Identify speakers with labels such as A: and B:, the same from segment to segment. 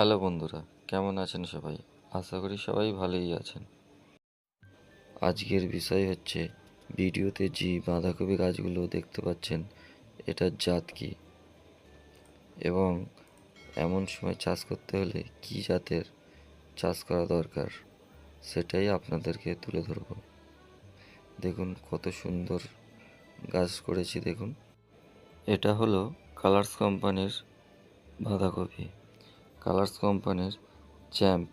A: Hello বন্ধুরা, কেমন আছেন সবাই? আশা করি সবাই ভালোই আছেন। আজকের বিষয় হচ্ছে, ভিডিওতে যে বাঁধাকপি গাছগুলো দেখতে পাচ্ছেন, এটার জাত কী? এবং এমন সময় চাষ করতে হলে কী জাতের চাষ করা দরকার, সেটাই আপনাদেরকে তুলে ধরব। দেখুন কত সুন্দর গাছ করেছি দেখুন। এটা হলো কালার্স কোম্পানির বাঁধাকপি। কালার্স কোম্পানির চ্যাম্প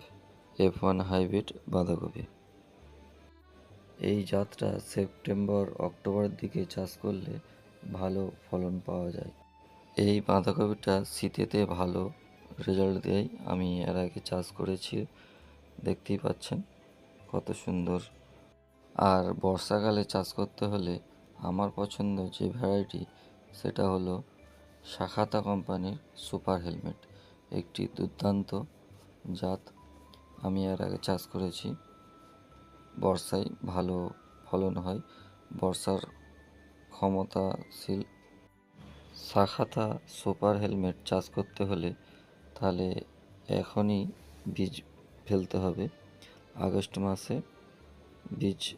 A: এফ ওয়ান হাইব্রিড বাঁধাকপি। এই জাতটা সেপ্টেম্বর অক্টোবরের দিকে চাষ করলে ভালো ফলন পাওয়া যায়। এই বাঁধাকপিটা শীতেতে ভালো রেজাল্ট দেয়। আমি এর আগে চাষ করেছি, দেখতেই পাচ্ছেন কত সুন্দর। আর বর্ষাকালে চাষ করতে হলে আমার পছন্দ যে ভ্যারাইটি সেটা হলো শাখাতা কোম্পানির সুপার হেলমেট। একটি দুর্দান্ত জাত আমি এর আগে চাষ করেছি। বর্ষায় ভালো ফলন হয়, বর্ষার ক্ষমতাশীল শাখাতা সুপার হেলমেট চাষ করতে হলে তাহলে এখনই বীজ ফেলতে হবে। আগস্ট মাসে বীজ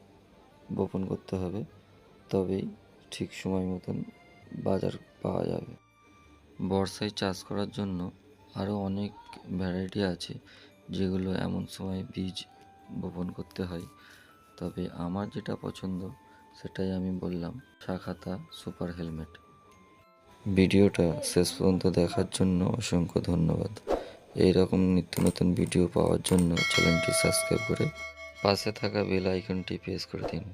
A: বপন করতে হবে, তবেই ঠিক সময় মতন বাজার পাওয়া যাবে। বর্ষায় চাষ করার জন্য আরও অনেক ভ্যারাইটি আছে যেগুলো এমন সময় বীজ বপন করতে হয়। তবে আমার যেটা পছন্দ, সেটাই আমি বললাম, শাখাতা সুপার হেলমেট ভিডিওটা শেষ পর্যন্ত দেখার জন্য অসংখ্য ধন্যবাদ। এই রকম নিত্য নতুন ভিডিও পাওয়ার জন্য চ্যানেলটি সাবস্ক্রাইব করে পাশে থাকা বেল আইকনটি প্রেস করে দিন।